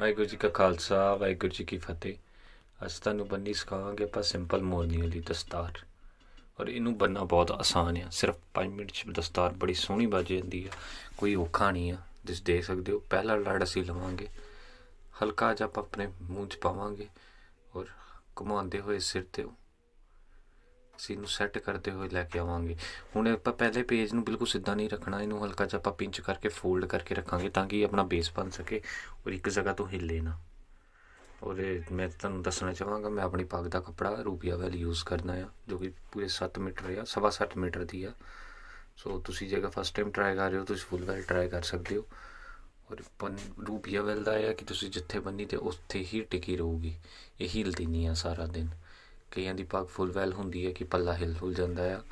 ਵਾਹਿਗੁਰੂ ਜੀ ਕਾ ਖਾਲਸਾ, ਵਾਹਿਗੁਰੂ ਜੀ ਕੀ ਫਤਿਹ। ਅੱਜ ਤੁਹਾਨੂੰ ਬੰਨੀ ਸਿਖਾਵਾਂਗੇ ਆਪਾਂ ਸਿੰਪਲ ਮੋਰਨੀ ਵਾਲੀ ਦਸਤਾਰ। ਔਰ ਇਹਨੂੰ ਬੰਨਣਾ ਬਹੁਤ ਆਸਾਨ ਆ। ਸਿਰਫ 5 ਮਿੰਟ ਚ ਦਸਤਾਰ ਬੜੀ ਸੋਹਣੀ ਬਣ ਜਾਂਦੀ ਆ। ਕੋਈ ਔਖਾ ਨਹੀਂ ਆ। ਤੁਸੀਂ ਦੇਖ ਸਕਦੇ ਹੋ, ਪਹਿਲਾ ਲੜ ਅਸੀਂ ਲਵਾਂਗੇ। ਹਲਕਾ ਜਿਹਾ ਆਪਾਂ ਆਪਣੇ ਮੂੰਹ 'ਚ ਪਾਵਾਂਗੇ ਔਰ ਘੁਮਾਉਂਦੇ ਹੋਏ ਸਿਰ ਤੇ ਅਸੀਂ ਇਹਨੂੰ ਸੈੱਟ ਕਰਦੇ ਹੋਏ ਲੈ ਕੇ ਆਵਾਂਗੇ। ਹੁਣ ਆਪਾਂ ਪਹਿਲੇ ਪੇਜ ਨੂੰ ਬਿਲਕੁਲ ਸਿੱਧਾ ਨਹੀਂ ਰੱਖਣਾ, ਇਹਨੂੰ ਹਲਕਾ ਜਿਹਾ ਆਪਾਂ ਪਿੰਚ ਕਰਕੇ ਫੋਲਡ ਕਰਕੇ ਰੱਖਾਂਗੇ ਤਾਂ ਕਿ ਆਪਣਾ ਬੇਸ ਬਣ ਸਕੇ ਔਰ ਇੱਕ ਜਗ੍ਹਾ ਤੋਂ ਹਿੱਲੇ ਨਾ। ਔਰ ਇਹ ਮੈਂ ਤੁਹਾਨੂੰ ਦੱਸਣਾ ਚਾਹਾਂਗਾ, ਮੈਂ ਆਪਣੀ ਪੱਗ ਦਾ ਕੱਪੜਾ ਰੂਪੀਆ ਵੈਲ ਯੂਜ਼ ਕਰਨਾ ਆ, ਜੋ ਕਿ ਪੂਰੇ 7 ਮੀਟਰ ਆ, ਸਵਾ 7 ਮੀਟਰ ਦੀ ਆ। ਸੋ ਤੁਸੀਂ ਜੇਕਰ ਫਸਟ ਟਾਈਮ ਟਰਾਈ ਕਰ ਰਹੇ ਹੋ, ਤੁਸੀਂ ਫੁੱਲ ਵੈਲ ਟਰਾਈ ਕਰ ਸਕਦੇ ਹੋ। ਔਰ ਪਨ ਰੂਪੀਆ ਵੈਲ ਦਾ ਇਹ ਆ ਕਿ ਤੁਸੀਂ ਜਿੱਥੇ ਬੰਨੀ ਤੇ ਉੱਥੇ ਹੀ ਟਿਕੀ ਰਹੂਗੀ। ਇਹ ਹਿਲਦੀ ਨਹੀਂ ਆ ਸਾਰਾ ਦਿਨ। ਕਈਆਂ ਦੀ ਪੱਗ ਫੁੱਲ ਵੈਲ ਹੁੰਦੀ ਹੈ ਕਿ ਪੱਲਾ ਹਿਲ ਹੁਲ ਜਾਂਦਾ ਆ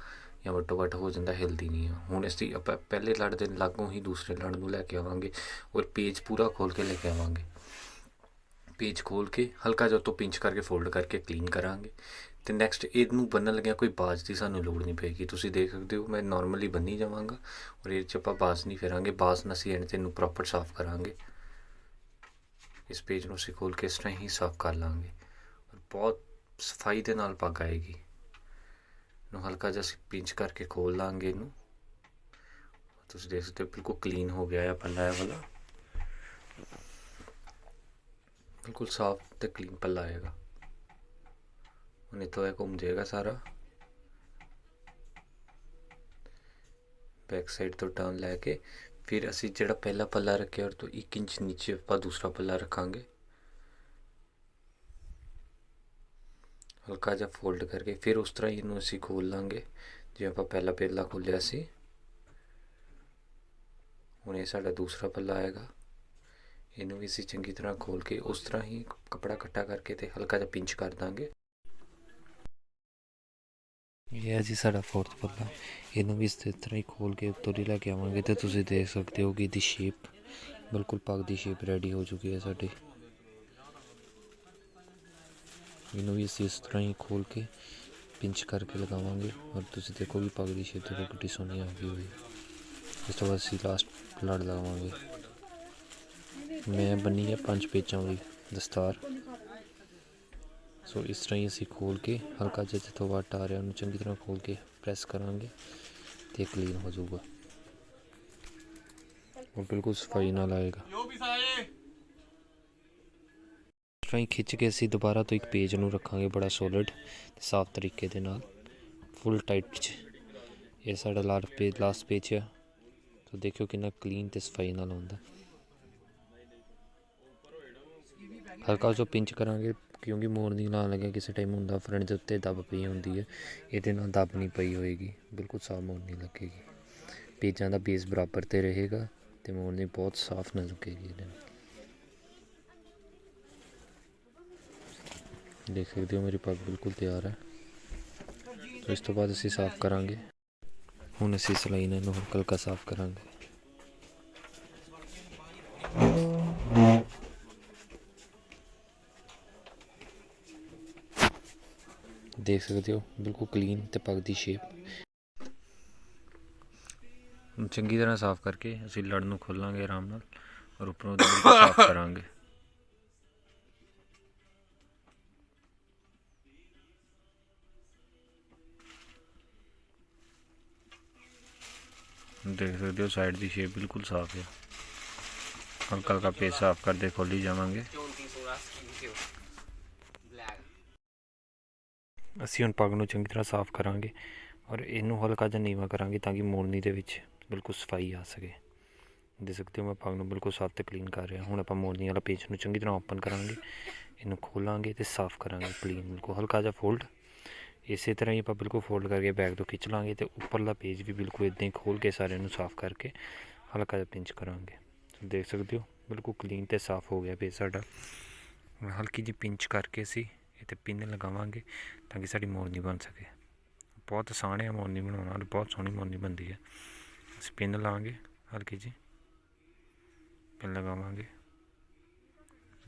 ਜਾਂ ਵੱਟੋ ਵੱਟ ਹੋ ਜਾਂਦਾ, ਹਿਲਦੀ ਨਹੀਂ ਆ। ਹੁਣ ਅਸੀਂ ਆਪਾਂ ਪਹਿਲੇ ਲੜ ਦੇ ਲਾਗੋਂ ਹੀ ਦੂਸਰੇ ਲੜ ਨੂੰ ਲੈ ਕੇ ਆਵਾਂਗੇ ਔਰ ਪੇਜ ਪੂਰਾ ਖੋਲ ਕੇ ਲੈ ਕੇ ਆਵਾਂਗੇ। ਪੇਜ ਖੋਲ ਕੇ ਹਲਕਾ ਜਿਹਾ ਤੋਂ ਪਿੰਚ ਕਰਕੇ ਫੋਲਡ ਕਰਕੇ ਕਲੀਨ ਕਰਾਂਗੇ। ਤੇ ਨੈਕਸਟ ਇਹਨੂੰ ਬੰਨਣ ਲੱਗਿਆ ਕੋਈ ਬਾਜ਼ ਦੀ ਸਾਨੂੰ ਲੋੜ ਨਹੀਂ ਪਏਗੀ। ਤੁਸੀਂ ਦੇਖ ਸਕਦੇ ਹੋ, ਮੈਂ ਨਾਰਮਲੀ ਬੰਨੀ ਜਾਵਾਂਗਾ ਔਰ ਇਹ 'ਚ ਆਪਾਂ ਬਾਜ਼ ਨਹੀਂ ਫੇਰਾਂਗੇ। ਬਾਜ਼ ਨਾਲ ਅਸੀਂ ਐਂਡ ਤੇ ਇਹਨੂੰ ਪ੍ਰੋਪਰ ਸਾਫ਼ ਕਰਾਂਗੇ। ਇਸ ਪੇਜ ਨੂੰ ਅਸੀਂ ਖੋਲ ਕੇ ਇਸ ਤਰ੍ਹਾਂ ਹੀ ਸਾਫ਼ ਕਰ ਲਾਂਗੇ। ਔਰ ਬਹੁਤ ਸਫ਼ਾਈ ਦੇ ਨਾਲ ਪੱਗ ਆਏਗੀ। ਨੂੰ ਹਲਕਾ ਜਿਹਾ ਅਸੀਂ ਪਿੰਚ ਕਰਕੇ ਖੋਲ ਲਾਂਗੇ ਇਹਨੂੰ। ਤੁਸੀਂ ਦੇਖ ਸਕਦੇ ਹੋ, ਬਿਲਕੁਲ ਕਲੀਨ ਹੋ ਗਿਆ ਹੈ ਪੱਲਾ ਇਹ ਵਾਲਾ। ਬਿਲਕੁਲ ਸਾਫ਼ ਤੇ ਕਲੀਨ ਪੱਲਾ ਆਏਗਾ। ਹੁਣ ਇੱਥੋਂ ਇਹ ਘੁੰਮ ਜਾਏਗਾ ਸਾਰਾ। ਬੈਕ ਸਾਈਡ ਤੋਂ ਟਰਨ ਲੈ ਕੇ, ਫਿਰ ਅਸੀਂ ਜਿਹੜਾ ਪਹਿਲਾ ਪੱਲਾ ਰੱਖਿਆ ਉਹ ਤੋਂ 1 ਇੰਚ ਨੀਚੇ ਆਪਾਂ ਦੂਸਰਾ ਪੱਲਾ ਰੱਖਾਂਗੇ। ਹਲਕਾ ਜਿਹਾ ਫੋਲਡ ਕਰਕੇ ਫਿਰ ਉਸ ਤਰ੍ਹਾਂ ਹੀ ਇਹਨੂੰ ਅਸੀਂ ਖੋਲ ਲਾਂਗੇ। ਜਿਵੇਂ ਆਪਾਂ ਪਹਿਲਾ ਪੱਲਾ ਖੋਲਿਆ ਸੀ। ਹੁਣ ਇਹ ਸਾਡਾ ਦੂਸਰਾ ਪੱਲਾ ਆਏਗਾ। ਇਹਨੂੰ ਵੀ ਅਸੀਂ ਚੰਗੀ ਤਰ੍ਹਾਂ ਖੋਲ ਕੇ ਉਸ ਤਰ੍ਹਾਂ ਹੀ ਕਪੜਾ ਇਕੱਠਾ ਕਰਕੇ ਤੇ ਹਲਕਾ ਜਿਹਾ ਪਿੰਚ ਕਰ ਦਾਂਗੇ। ਇਹ ਹੈ ਜੀ ਸਾਡਾ ਫੋਰਥ ਪੱਲਾ। ਇਹਨੂੰ ਵੀ ਇਸ ਤਰ੍ਹਾਂ ਹੀ ਖੋਲ ਕੇ ਉੱਤੋਂ ਦੀ ਲੈ ਕੇ ਆਵਾਂਗੇ ਤੇ ਤੁਸੀਂ ਦੇਖ ਸਕਦੇ ਹੋ ਕਿ ਇਹਦੀ ਸ਼ੇਪ ਬਿਲਕੁਲ ਪੱਗ ਦੀ ਸ਼ੇਪ ਰੈਡੀ ਹੋ ਚੁੱਕੀ ਹੈ ਸਾਡੀ। ਇਹਨੂੰ ਵੀ ਅਸੀਂ ਇਸ ਤਰ੍ਹਾਂ ਹੀ ਖੋਲ ਕੇ ਪਿੰਚ ਕਰਕੇ ਲਗਾਵਾਂਗੇ ਔਰ ਤੁਸੀਂ ਦੇਖੋ ਕਿ ਪੱਗ ਦੀ ਸ਼ੇਪ ਦੇਖੋ ਕਿੰਨੀ ਸੋਹਣੀ ਆ ਗਈ ਹੋਈ ਇਸ ਤੋਂ ਬਾਅਦ ਅਸੀਂ ਲਾਸਟ ਲੜ ਲਗਾਵਾਂਗੇ ਮੈਂ ਬੰਨੀ ਹੈ ਪੰਜ ਪੇਚਾਂ ਵਾਲੀ ਦਸਤਾਰ ਸੋ ਇਸ ਤਰ੍ਹਾਂ ਹੀ ਅਸੀਂ ਖੋਲ ਕੇ ਹਲਕਾ ਜਿਹਾ ਜਿੱਥੋਂ ਵੱਟ ਆ ਰਿਹਾ ਉਹਨੂੰ ਚੰਗੀ ਤਰ੍ਹਾਂ ਖੋਲ ਕੇ ਪ੍ਰੈਸ ਕਰਾਂਗੇ ਤੇ ਕਲੀਨ ਹੋ ਜਾਊਗਾ ਉਹ ਬਿਲਕੁਲ ਸਫ਼ਾਈ ਨਾਲ ਆਏਗਾ ਇਸ ਖਿੱਚ ਕੇ ਅਸੀਂ ਦੁਬਾਰਾ ਤੋਂ ਇੱਕ ਪੇਜ ਨੂੰ ਰੱਖਾਂਗੇ ਬੜਾ ਸੋਲਿਡ ਤੇ ਸਾਫ਼ ਤਰੀਕੇ ਦੇ ਨਾਲ ਫੁੱਲ ਟਾਈਟ ਚ। ਇਹ ਸਾਡਾ ਲਾਸਟ ਪੇਜ ਲਾਸਟ ਪੇਜ ਹੈ ਸੋ ਦੇਖਿਓ ਕਿੰਨਾ ਕਲੀਨ ਤੇ ਸਫ਼ਾਈ ਨਾਲ ਹੁੰਦਾ। ਹਲਕਾ ਜਿਹਾ ਪਿੰਚ ਕਰਾਂਗੇ, ਕਿਉਂਕਿ ਮੋੜ ਨਹੀਂ ਲਾਉਣ ਲੱਗਿਆ ਕਿਸੇ ਟਾਈਮ ਹੁੰਦਾ ਫਰੰਟ ਦੇ ਉੱਤੇ ਦੱਬ ਪਈ ਹੁੰਦੀ ਹੈ। ਇਹਦੇ ਨਾਲ ਦੱਬ ਨਹੀਂ ਪਈ ਹੋਏਗੀ, ਬਿਲਕੁਲ ਸਾਫ਼ ਮੋੜ ਨਹੀਂ ਲੱਗੇਗੀ। ਪੇਜਾਂ ਦਾ ਬੇਸ ਬਰਾਬਰ ਤੇ ਰਹੇਗਾ ਤੇ ਮੋੜ ਬਹੁਤ ਸਾਫ਼ ਨਜ਼ਰ ਲੱਗੇਗੀ ਇਹਦੇ ਨਾਲ। ਦੇਖ ਸਕਦੇ ਹੋ ਮੇਰੀ ਪੱਗ ਬਿਲਕੁਲ ਤਿਆਰ ਹੈ। ਤੋ ਇਸ ਤੋਂ ਬਾਅਦ ਅਸੀਂ ਸਾਫ਼ ਕਰਾਂਗੇ। ਹੁਣ ਅਸੀਂ ਸਲਾਈ ਨਾਲ ਇਹਨੂੰ ਹਲਕਾ ਸਾਫ਼ ਕਰਾਂਗੇ। ਦੇਖ ਸਕਦੇ ਹੋ, ਬਿਲਕੁਲ ਕਲੀਨ ਤੇ ਪੱਗ ਦੀ ਸ਼ੇਪ ਚੰਗੀ ਤਰ੍ਹਾਂ ਸਾਫ਼ ਕਰਕੇ ਅਸੀਂ ਲੜ ਨੂੰ ਖੋਲਾਂਗੇ ਆਰਾਮ ਨਾਲ ਔਰ ਉੱਪਰੋਂ ਸਾਫ਼ ਕਰਾਂਗੇ। ਦੇਖ ਸਕਦੇ ਹੋ ਸਾਈਡ ਦੀ ਸ਼ੇਪ ਬਿਲਕੁਲ ਸਾਫ਼ ਹੈ। ਹਲਕਾ ਹਲਕਾ ਪੇਜ ਸਾਫ਼ ਕਰਦੇ ਖੋਲੀ ਜਾਵਾਂਗੇ। ਅਸੀਂ ਹੁਣ ਪੱਗ ਨੂੰ ਚੰਗੀ ਤਰ੍ਹਾਂ ਸਾਫ਼ ਕਰਾਂਗੇ ਔਰ ਇਹਨੂੰ ਹਲਕਾ ਜਿਹਾ ਨੀਵਾ ਕਰਾਂਗੇ ਤਾਂ ਕਿ ਮੋੜਨੀ ਦੇ ਵਿੱਚ ਬਿਲਕੁਲ ਸਫ਼ਾਈ ਆ ਸਕੇ। ਦੇਖ ਸਕਦੇ ਹੋ, ਮੈਂ ਪੱਗ ਨੂੰ ਬਿਲਕੁਲ ਸਾਫ਼ ਤੇ ਕਲੀਨ ਕਰ ਰਿਹਾ। ਹੁਣ ਆਪਾਂ ਮੋੜਨੀ ਵਾਲਾ ਪੇਜ ਨੂੰ ਚੰਗੀ ਤਰ੍ਹਾਂ ਓਪਨ ਕਰਾਂਗੇ। ਇਹਨੂੰ ਖੋਲਾਂਗੇ ਤੇ ਸਾਫ਼ ਕਰਾਂਗੇ ਕਲੀਨ ਬਿਲਕੁਲ। ਹਲਕਾ ਜਿਹਾ ਫੋਲਡ ਇਸੇ ਤਰ੍ਹਾਂ ਹੀ ਆਪਾਂ ਬਿਲਕੁਲ ਫੋਲਡ ਕਰਕੇ ਬੈਗ ਤੋਂ ਖਿੱਚ ਲਾਂਗੇ ਤੇ ਉੱਪਰਲਾ ਪੇਜ ਵੀ ਬਿਲਕੁਲ ਇਦਾਂ ਹੀ ਖੋਲ ਕੇ ਸਾਰਿਆਂ ਨੂੰ ਸਾਫ਼ ਕਰਕੇ ਹਲਕਾ ਜਿਹਾ ਪਿੰਚ ਕਰਾਂਗੇ। ਦੇਖ ਸਕਦੇ ਹੋ, ਬਿਲਕੁਲ ਕਲੀਨ ਤੇ ਸਾਫ਼ ਹੋ ਗਿਆ ਪੇਜ ਸਾਡਾ। ਹਲਕੀ ਜਿਹੀ ਪਿੰਚ ਕਰਕੇ ਅਸੀਂ ਇਹ ਤੇ ਪਿੰਨ ਲਗਾਵਾਂਗੇ ਤਾਂ ਕਿ ਸਾਡੀ ਮੋਰਨੀ ਬਣ ਸਕੇ। ਬਹੁਤ ਆਸਾਨ ਹੈ ਮੋਰਨੀ ਬਣਾਉਣਾ, ਔਰ ਬਹੁਤ ਸੋਹਣੀ ਮੋਰਨੀ ਬਣਦੀ ਹੈ। ਅਸੀਂ ਪਿੰਨ ਲਾਵਾਂਗੇ ਹਲਕੀ ਜੀ ਪਿੰਨ ਲਗਾਵਾਂਗੇ।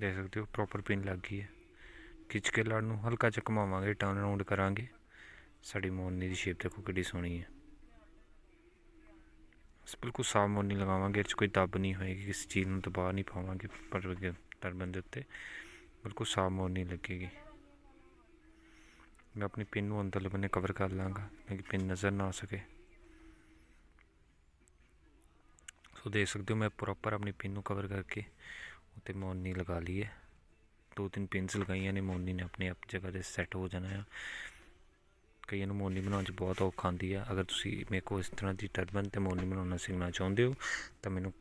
ਦੇਖ ਸਕਦੇ ਹੋ ਪ੍ਰੋਪਰ ਪਿੰਨ ਲੱਗ ਗਈ ਹੈ। ਖਿੱਚ ਕੇ ਲੜ ਨੂੰ ਹਲਕਾ ਜਿਹਾ ਘੁਮਾਵਾਂਗੇ ਟਰਨ ਅਰਾਊਂਡ ਕਰਾਂਗੇ। ਸਾਡੀ ਮੋਰਨੀ ਦੀ ਸ਼ੇਪ ਦੇਖੋ ਕਿੱਡੀ ਸੋਹਣੀ ਹੈ। ਬਿਲਕੁਲ ਸਾਫ਼ ਮੋਰਨੀ ਲਗਾਵਾਂਗੇ, ਇਹ 'ਚ ਕੋਈ ਦੱਬ ਨਹੀਂ ਹੋਏਗੀ, ਕਿਸੇ ਚੀਜ਼ ਨੂੰ ਦਬਾ ਨਹੀਂ ਪਾਵਾਂਗੇ, ਪਰ ਟਰਬਨ ਦੇ ਉੱਤੇ। ਬਿਲਕੁਲ ਸਾਫ਼ ਮੋਰਨੀ ਲੱਗੇਗੀ। ਮੈਂ ਆਪਣੀ ਪਿੰਨ ਨੂੰ ਅੰਦਰਲੇ ਬੰਨੇ ਕਵਰ ਕਰ ਲਾਂਗਾ, ਤਾਂ ਕਿ ਪਿੰਨ ਨਜ਼ਰ ਨਾ ਆ ਸਕੇ। ਸੋ ਦੇਖ ਸਕਦੇ ਹੋ ਮੈਂ ਪ੍ਰੋਪਰ ਆਪਣੀ ਪਿੰਨ ਨੂੰ ਕਵਰ ਕਰਕੇ ਉੱਤੇ ਮੋਰਨੀ ਲਗਾ ਲਈ ਹੈ। ਦੋ ਤਿੰਨ ਪਿੰਸ ਲਗਾਈਆਂ ਨੇ, ਮੋਨੀ ਨੇ ਆਪਣੇ ਆਪ ਜਗ੍ਹਾ ਤੇ ਸੈੱਟ ਹੋ ਜਾਣਾ ਆ। ਕਈਆਂ ਨੂੰ ਮੋਰਨੀ ਬਣਾਉਣ 'ਚ ਬਹੁਤ ਔਖਾ ਆਉਂਦੀ ਆ। ਅਗਰ ਤੁਸੀਂ ਮੇਰੇ ਕੋਲ ਇਸ ਤਰ੍ਹਾਂ ਦੀ ਟਰਬਨ ਤੇ ਮੋਰਨੀ ਬਣਾਉਣਾ ਸਿੱਖਣਾ ਚਾਹੁੰਦੇ ਹੋ, ਤਾਂ ਮੈਨੂੰ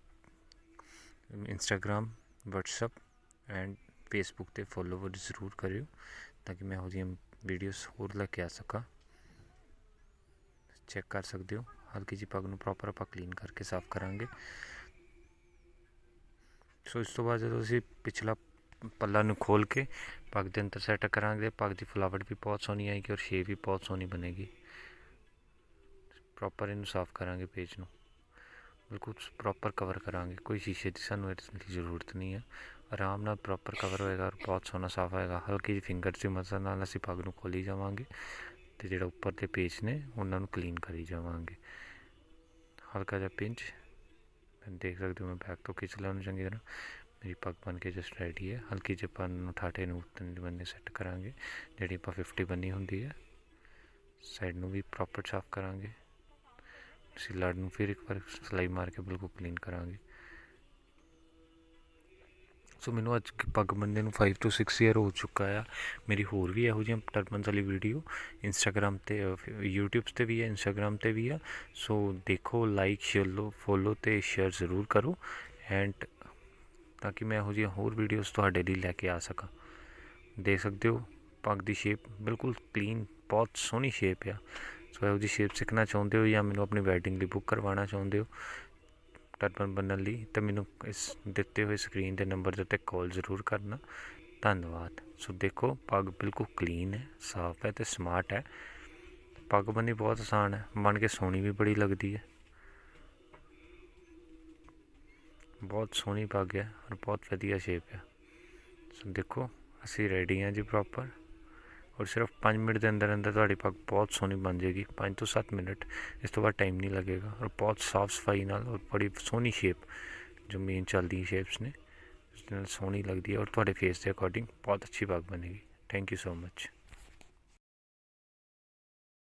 ਇੰਸਟਾਗ੍ਰਾਮ WhatsApp ਐਂਡ ਫੇਸਬੁੱਕ ਤੇ ਫੋਲੋਵਰ ਜ਼ਰੂਰ ਕਰਿਓ, ਤਾਂ ਕਿ ਮੈਂ ਇਹੋ ਜਿਹੀਆਂ ਵੀਡੀਓਜ਼ ਹੋਰ ਲੈ ਕੇ ਆ ਸਕਾਂ। ਚੈੱਕ ਕਰ ਸਕਦੇ ਹੋ। ਹਲਕੀ ਜੀ ਪੱਗ ਨੂੰ ਪ੍ਰੋਪਰ ਆਪਾਂ ਕਲੀਨ ਕਰਕੇ ਸਾਫ਼ ਕਰਾਂਗੇ। ਸੋ ਇਸ ਤੋਂ ਬਾਅਦ ਜਦੋਂ ਅਸੀਂ ਪਿਛਲਾ ਪੱਲਾ ਨੂੰ ਖੋਲ ਕੇ ਪੱਗ ਦੇ ਅੰਦਰ ਸੈੱਟ ਕਰਾਂਗੇ। ਪੱਗ ਦੀ ਫਲਾਵਟ ਵੀ ਬਹੁਤ ਸੋਹਣੀ ਆਏਗੀ ਔਰ ਸ਼ੇਪ ਵੀ ਬਹੁਤ ਸੋਹਣੀ ਬਣੇਗੀ। ਪ੍ਰੋਪਰ ਇਹਨੂੰ ਸਾਫ਼ ਕਰਾਂਗੇ ਪੇਜ ਨੂੰ। ਬਿਲਕੁਲ ਪ੍ਰੋਪਰ ਕਵਰ ਕਰਾਂਗੇ। ਕੋਈ ਸ਼ੀਸ਼ੇ ਦੀ ਸਾਨੂੰ ਇਸ ਦੀ ਜ਼ਰੂਰਤ ਨਹੀਂ ਹੈ ਆਰਾਮ ਨਾਲ ਪ੍ਰੋਪਰ ਕਵਰ ਹੋਏਗਾ ਔਰ ਬਹੁਤ ਸੋਹਣਾ ਸਾਫ਼ ਹੋਏਗਾ। ਹਲਕੀ ਜਿਹੀ ਫਿੰਗਰ ਦੀ ਮਦਦ ਨਾਲ ਅਸੀਂ ਪੱਗ ਨੂੰ ਖੋਲੀ ਜਾਵਾਂਗੇ ਤੇ ਜਿਹੜਾ ਉੱਪਰ ਦੇ ਪੇਜ ਨੇ ਉਹਨਾਂ ਨੂੰ ਕਲੀਨ ਕਰੀ ਜਾਵਾਂਗੇ। ਹਲਕਾ ਜਿਹਾ ਪਿੰਚ ਦੇਖ ਸਕਦੇ ਹੋ ਮੈਂ ਬੈਕ ਤੋਂ ਖਿੱਚ ਲਿਆ ਉਹਨੂੰ ਚੰਗੀ ਤਰ੍ਹਾਂ। ਮੇਰੀ ਪੱਗ ਬਣ ਕੇ ਜਸਟ ਰੈਡੀ ਹੈ ਹਲਕੀ ਜਿਹੀ ਆਪਾਂ ਨੂੰ ਠਾਠੇ ਨੂੰ ਤਿੰਨ ਬੰਨੇ ਸੈੱਟ ਕਰਾਂਗੇ ਜਿਹੜੀ ਆਪਾਂ 50 ਬੰਨੀ ਹੁੰਦੀ ਹੈ ਸਾਈਡ ਨੂੰ ਵੀ ਪ੍ਰੋਪਰ ਸਾਫ਼ ਕਰਾਂਗੇ ਅਸੀਂ ਲੜ ਨੂੰ ਫਿਰ ਇੱਕ ਵਾਰ ਸਲਾਈ ਮਾਰ ਕੇ ਬਿਲਕੁਲ ਕਲੀਨ ਕਰਾਂਗੇ ਸੋ ਮੈਨੂੰ ਅੱਜ ਪੱਗ ਬੰਦੇ ਨੂੰ 5 ਤੋਂ 6 ਇਅਰ ਹੋ ਚੁੱਕਾ ਆ ਮੇਰੀ ਹੋਰ ਵੀ ਇਹੋ ਜਿਹੀਆਂ ਟਰਬਨਸ ਵਾਲੀ ਵੀਡੀਓ ਇੰਸਟਾਗ੍ਰam ਤੇ YouTube ਤੇ ਵੀ ਹੈ ਇੰਸਟਾਗ੍ਰam ਤੇ ਵੀ ਆ ਸੋ ਦੇਖੋ ਲਾਈਕ ਸ਼ੇਅਰ ਲੋ ਫੋਲੋ ਤੇ ਸ਼ੇਅਰ ਜ਼ਰੂਰ ਕਰੋ ਐਂਡ ਤਾਂ ਕਿ ਮੈਂ ਇਹੋ ਜਿਹੀਆਂ ਹੋਰ ਵੀਡੀਓਜ਼ ਤੁਹਾਡੇ ਲਈ ਲੈ ਕੇ ਆ ਸਕਾਂ। ਦੇਖ ਸਕਦੇ ਹੋ, ਪੱਗ ਦੀ ਸ਼ੇਪ ਬਿਲਕੁਲ ਕਲੀਨ ਬਹੁਤ ਸੋਹਣੀ ਸ਼ੇਪ ਆ। ਸੋ ਇਹੋ ਜਿਹੀ ਸ਼ੇਪ ਸਿੱਖਣਾ ਚਾਹੁੰਦੇ ਹੋ ਜਾਂ ਮੈਨੂੰ ਆਪਣੀ ਵੈਡਿੰਗ ਲਈ ਬੁੱਕ ਕਰਵਾਉਣਾ ਚਾਹੁੰਦੇ ਹੋ ਟਰਬਨ ਬਣਨ ਲਈ, ਤਾਂ ਮੈਨੂੰ ਇਸ ਦਿੱਤੇ ਹੋਏ ਸਕਰੀਨ ਦੇ ਨੰਬਰ ਦੇ ਉੱਤੇ ਕਾਲ ਜ਼ਰੂਰ ਕਰਨਾ। ਧੰਨਵਾਦ। ਸੋ ਦੇਖੋ, ਪੱਗ ਬਿਲਕੁਲ ਕਲੀਨ ਹੈ, ਸਾਫ਼ ਹੈ ਤੇ ਸਮਾਰਟ ਹੈ। ਪੱਗ ਬੰਨੀ ਬਹੁਤ ਆਸਾਨ ਹੈ, ਬਣ ਕੇ ਸੋਹਣੀ ਵੀ ਬੜੀ ਲੱਗਦੀ ਹੈ। ਬਹੁਤ ਸੋਹਣੀ ਪੱਗ ਹੈ ਔਰ ਬਹੁਤ ਵਧੀਆ ਸ਼ੇਪ ਹੈ ਸੋ ਦੇਖੋ ਅਸੀਂ ਰੈਡੀ ਹਾਂ ਜੀ ਪ੍ਰੋਪਰ ਔਰ ਸਿਰਫ 5 ਮਿੰਟ ਦੇ ਅੰਦਰ ਅੰਦਰ ਤੁਹਾਡੀ ਪੱਗ ਬਹੁਤ ਸੋਹਣੀ ਬਣ ਜਾਏਗੀ 5 ਤੋਂ 7 ਮਿੰਟ ਇਸ ਤੋਂ ਬਾਅਦ ਟਾਈਮ ਨਹੀਂ ਲੱਗੇਗਾ ਔਰ ਬਹੁਤ ਸਾਫ਼ ਸਫ਼ਾਈ ਨਾਲ ਔਰ ਬੜੀ ਸੋਹਣੀ ਸ਼ੇਪ ਜੋ ਮੇਨ ਚੱਲਦੀ ਸ਼ੇਪਸ ਨੇ ਇਸ ਨਾਲ ਸੋਹਣੀ ਲੱਗਦੀ ਹੈ ਔਰ ਤੁਹਾਡੇ ਫੇਸ ਦੇ ਅਕੋਰਡਿੰਗ ਬਹੁਤ ਅੱਛੀ ਪੱਗ ਬਣੇਗੀ ਥੈਂਕ ਯੂ ਸੋ ਮਚ